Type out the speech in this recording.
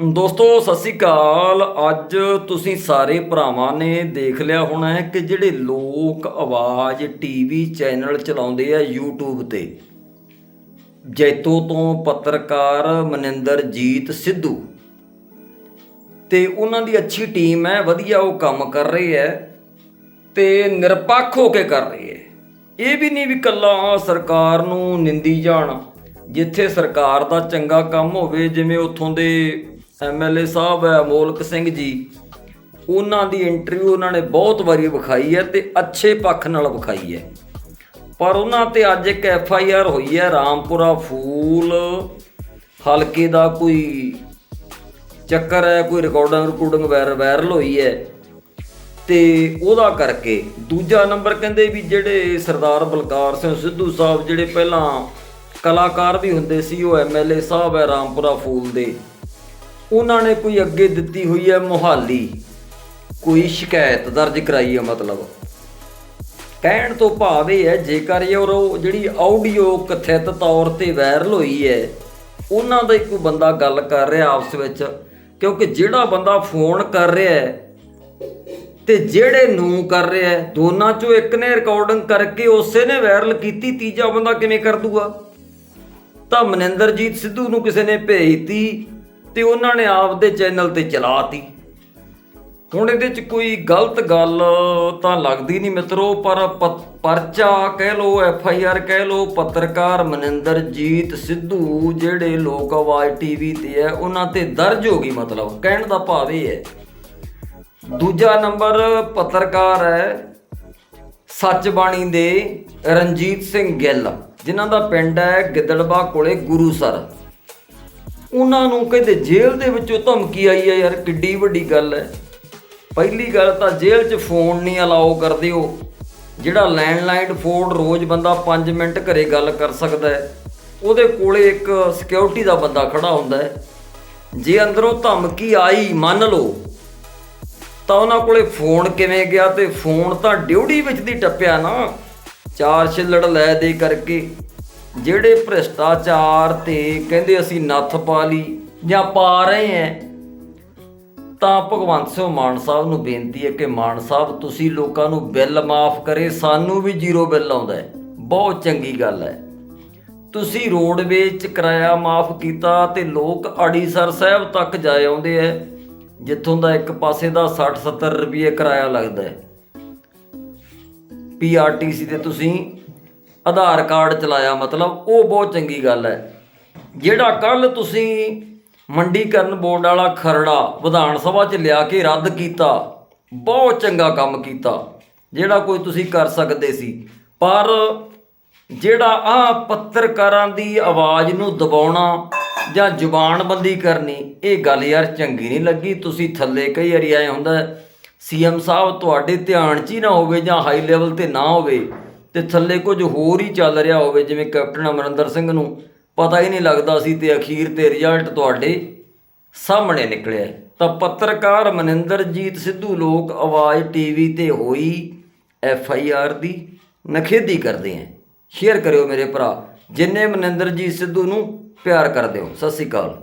ਦੋਸਤੋ, ਸਤਿ ਸ੍ਰੀ ਅਕਾਲ। ਅੱਜ ਤੁਸੀਂ ਸਾਰੇ ਭਰਾਵਾਂ ਨੇ ਦੇਖ ਲਿਆ ਹੋਣਾ ਹੈ ਕਿ ਜਿਹੜੇ ਲੋਕ ਆਵਾਜ਼ ਟੀਵੀ ਚੈਨਲ ਚਲਾਉਂਦੇ ਆ YouTube ਤੇ। ਜੈਤੋ ਤੋਂ ਪੱਤਰਕਾਰ ਮਨਿੰਦਰਜੀਤ ਸਿੱਧੂ। ਤੇ ਉਹਨਾਂ ਦੀ ਅੱਛੀ ਟੀਮ ਹੈ, ਵਧੀਆ ਉਹ ਕੰਮ ਕਰ ਰਹੀ ਹੈ ਤੇ ਨਿਰਪੱਖ ਹੋ ਕੇ ਕਰ ਰਹੇ ਹੈ। ਇਹ ਵੀ ਨਹੀਂ ਵੀ ਕੱਲਾ ਸਰਕਾਰ ਨੂੰ ਨਿੰਦੀ ਜਾਣ, ਜਿੱਥੇ ਸਰਕਾਰ ਦਾ ਚੰਗਾ ਕੰਮ ਹੋਵੇ, ਜਿਵੇਂ ਉੱਥੋਂ ਦੇ ਐਮਐਲਏ ਸਾਹਿਬ ਹੈ, ਮੋਲਕ ਸਿੰਘ ਜੀ। ਉਹਨਾਂ ਦੀ ਇੰਟਰਵਿਊ ਉਹਨਾਂ ਨੇ ਬਹੁਤ ਵਾਰੀ ਵਿਖਾਈ ਹੈ ਤੇ ਅੱਛੇ ਪੱਖ ਨਾਲ ਵਿਖਾਈ ਹੈ। ਪਰ ਉਹਨਾਂ ਤੇ ਅੱਜ ਇੱਕ ਐਫ ਆਈ ਆਰ ਹੋਈ ਹੈ, ਰਾਮਪੁਰਾ ਫੂਲ। ਹਲਕੇ ਦਾ ਕੋਈ ਚੱਕਰ ਹੈ, ਕੋਈ ਰਿਕਾਰਡਿੰਗ ਰਿਕਾਰਡਿੰਗ ਵਾਇਰਲ ਹੋਈ ਹੈ। ਤੇ ਉਹਦਾ ਕਰਕੇ ਦੂਜਾ ਨੰਬਰ ਕਹਿੰਦੇ ਵੀ ਜਿਹੜੇ ਸਰਦਾਰ ਬਲਕਾਰ ਸਿੰਘ ਸਿੱਧੂ ਸਾਹਿਬ, ਜਿਹੜੇ ਪਹਿਲਾਂ ਕਲਾਕਾਰ ਵੀ ਹੁੰਦੇ ਸੀ, ਉਹ ਐਮਐਲਏ ਸਾਹਿਬ ਹੈ ਰਾਮਪੁਰਾ ਫੂਲ ਦੇ। ਉਹਨਾਂ ਨੇ ਕੋਈ ਅੱਗੇ ਦਿੱਤੀ ਹੋਈ ਹੈ ਮੁਹਾਲੀ। ਕੋਈ ਸ਼ਿਕਾਇਤ ਦਰਜ ਕਰਾਈ ਹੈ ਮਤਲਬ। ਕਹਿਣ ਤੋਂ ਭਾਵ ਇਹ ਹੈ, ਜੇਕਰ ਇਹ ਉਹ ਜਿਹੜੀ ਆਡੀਓ ਕਥਿਤ ਤੌਰ ਤੇ ਵਾਇਰਲ ਹੋਈ ਹੈ, ਉਹਨਾਂ ਦਾ ਇੱਕ ਬੰਦਾ ਗੱਲ ਕਰ ਰਿਹਾ ਆਪਸ ਵਿੱਚ, ਕਿਉਂਕਿ ਜਿਹੜਾ ਬੰਦਾ ਫੋਨ ਕਰ ਰਿਹਾ ਹੈ ਤੇ ਜਿਹੜੇ ਨੂੰ ਕਰ ਰਿਹਾ ਹੈ, ਦੋਨਾਂ ਚੋਂ ਇੱਕ ਨੇ ਰਿਕਾਰਡਿੰਗ ਕਰਕੇ ਉਸੇ ਨੇ ਵਾਇਰਲ ਕੀਤੀ, ਤੀਜਾ ਬੰਦਾ ਕਿਵੇਂ ਕਰ ਦੂਗਾ? ਤਾਂ ਮਨਿੰਦਰਜੀਤ ਸਿੱਧੂ ਨੂੰ ਕਿਸੇ ਨੇ ਭੇਜਤੀ ਤੇ ਉਹਨਾਂ ਨੇ ਆਪਦੇ ਚੈਨਲ ਤੇ ਚਲਾਤੀ। ਹੁਣ ਇਹਦੇ ਚ ਕੋਈ ਗਲਤ ਗੱਲ ਤਾਂ ਲੱਗਦੀ ਨਹੀਂ ਮਿੱਤਰੋ, ਪਰ ਪ- ਪਰਚਾ ਕਹਿ ਲੋ ਐਫ ਆਈ ਆਰ ਕਹਿ ਲੋ ਪੱਤਰਕਾਰ ਮਨਿੰਦਰਜੀਤ ਸਿੱਧੂ, ਜਿਹੜੇ ਲੋਕ ਆਵਾਜ਼ ਟੀਵੀ ਤੇ ਹੈ, ਉਹਨਾਂ ਤੇ ਦਰਜ ਹੋ ਗਈ ਮਤਲਬ। ਕਹਿਣ ਦਾ ਭਾਵ ਇਹ ਹੈ। ਦੂਜਾ ਨੰਬਰ ਪੱਤਰਕਾਰ ਹੈ ਸੱਚ ਬਾਣੀ ਦੇ ਰਣਜੀਤ ਸਿੰਘ ਗਿੱਲ, ਜਿਨ੍ਹਾਂ ਦਾ ਪਿੰਡ ਹੈ ਗਿੱਦੜਬਾ ਕੋਲੇ ਗੁਰੂਸਰ ਉਹਨਾਂ ਨੂੰ ਕਹਿੰਦੇ ਜੇਲ੍ਹ ਦੇ ਵਿੱਚੋਂ ਧਮਕੀ ਆਈ ਹੈ ਯਾਰ ਕਿੱਡੀ ਵੱਡੀ ਗੱਲ ਹੈ ਪਹਿਲੀ ਗੱਲ ਤਾਂ ਜੇਲ੍ਹ 'ਚ ਫੋਨ ਨਹੀਂ ਅਲਾਓ ਕਰਦੇ ਹੋ ਜਿਹੜਾ ਲੈਂਡਲਾਈਨ ਫੋਨ ਰੋਜ਼ ਬੰਦਾ 5 ਮਿੰਟ ਘਰੇ ਗੱਲ ਕਰ ਸਕਦਾ ਹੈ ਉਹਦੇ ਕੋਲੇ ਇੱਕ ਸਿਕਿਉਰਿਟੀ ਦਾ ਬੰਦਾ ਖੜਾ ਹੁੰਦਾ ਹੈ ਜੇ ਅੰਦਰੋਂ ਧਮਕੀ ਆਈ, ਮੰਨ ਲਓ, ਤਾਂ ਉਹਨਾਂ ਕੋਲੇ ਫੋਨ ਕਿਵੇਂ ਗਿਆ ਤੇ ਫੋਨ ਤਾਂ ਡਿਊਟੀ ਵਿੱਚ ਦੀ ਟੱਪਿਆ ਨਾ। ਚਾਰ ਛਿੱਲੜ ਲੈ ਦੇ ਕਰਕੇ ਜਿਹੜੇ ਭ੍ਰਿਸ਼ਟਾਚਾਰ ਤੇ ਕਹਿੰਦੇ ਅਸੀਂ ਨੱਥ ਪਾ ਲਈ ਜਾਂ ਪਾ ਰਹੇ ਐ ਤਾਂ ਭਗਵੰਤ ਸਿੰਘ ਮਾਨ ਸਾਹਿਬ ਨੂੰ ਬੇਨਤੀ ਹੈ ਕਿ ਮਾਨ ਸਾਹਿਬ, ਤੁਸੀਂ ਲੋਕਾਂ ਨੂੰ ਬਿੱਲ ਮਾਫ ਕਰੇ, ਸਾਨੂੰ ਵੀ ਜ਼ੀਰੋ ਬਿੱਲ ਆਉਂਦਾ ਹੈ। ਬਹੁਤ ਚੰਗੀ ਗੱਲ ਹੈ। ਤੁਸੀਂ ਰੋਡਵੇਜ਼ ਚ ਕਿਰਾਇਆ ਮਾਫ ਕੀਤਾ ਤੇ ਲੋਕ ਅੜੀਸਰ ਸਾਹਿਬ ਤੱਕ ਜਾਏ ਆਉਂਦੇ ਐ ਜਿੱਥੋਂ ਦਾ ਇੱਕ ਪਾਸੇ ਦਾ 60 70 ਰੁਪਏ ਕਿਰਾਇਆ ਲੱਗਦਾ ਹੈ। ਪੀਆਰਟੀਸੀ ਤੇ ਤੁਸੀਂ ਆਧਾਰ ਕਾਰਡ ਚਲਾਇਆ, ਮਤਲਬ ਉਹ ਬਹੁਤ ਚੰਗੀ ਗੱਲ ਹੈ। ਜਿਹੜਾ ਕੱਲ ਤੁਸੀਂ ਮੰਡੀਕਰਨ ਬੋਰਡ ਵਾਲਾ ਖਰੜਾ ਵਿਧਾਨ ਸਭਾ 'ਚ ਲਿਆ ਕੇ ਰੱਦ ਕੀਤਾ, ਬਹੁਤ ਚੰਗਾ ਕੰਮ ਕੀਤਾ। ਜਿਹੜਾ ਕੋਈ ਤੁਸੀਂ ਕਰ ਸਕਦੇ ਸੀ। ਪਰ ਜਿਹੜਾ ਆ ਪੱਤਰਕਾਰਾਂ ਦੀ ਆਵਾਜ਼ ਨੂੰ ਦਬਾਉਣਾ ਜਾਂ ਜ਼ੁਬਾਨਬੰਦੀ ਕਰਨੀ, ਇਹ ਗੱਲ ਯਾਰ ਚੰਗੀ ਨਹੀਂ ਲੱਗੀ। ਤੁਸੀਂ ਥੱਲੇ ਕਈ ਵਾਰੀ ਆਏ ਹੁੰਦਾ ਸੀਐਮ ਸਾਹਿਬ ਤੁਹਾਡੇ ਧਿਆਨ 'ਚ ਹੀ ਨਾ ਹੋਵੇ ਜਾਂ ਹਾਈ ਲੈਵਲ ਤੇ ਨਾ ਹੋਵੇ। ਤੇ ਥੱਲੇ ਕੁਝ ਹੋਰ ਹੀ ਚੱਲ ਰਿਹਾ ਹੋਵੇ, ਜਿਵੇਂ ਕੈਪਟਨ ਅਮਰਿੰਦਰ ਸਿੰਘ ਨੂੰ ਪਤਾ ਹੀ ਨਹੀਂ ਲੱਗਦਾ ਸੀ ਤੇ ਅਖੀਰ ਤੇ ਰਿਜ਼ਲਟ ਤੁਹਾਡੇ ਸਾਹਮਣੇ ਨਿਕਲਿਆ ਤਾਂ ਪੱਤਰਕਾਰ ਮਨਿੰਦਰਜੀਤ ਸਿੱਧੂ ਲੋਕ ਆਵਾਜ਼ ਟੀਵੀ ਤੇ ਹੋਈ ਐਫ ਆਈ ਆਰ ਦੀ ਨਖੇਦੀ ਕਰਦੇ ਆ ਸ਼ੇਅਰ ਕਰਿਓ ਮੇਰੇ ਭਰਾ, ਜਿੰਨੇ ਮਨਿੰਦਰਜੀਤ ਸਿੱਧੂ ਨੂੰ ਪਿਆਰ ਕਰਦੇ ਹੋ। ਸਤਿ ਸ੍ਰੀ ਅਕਾਲ।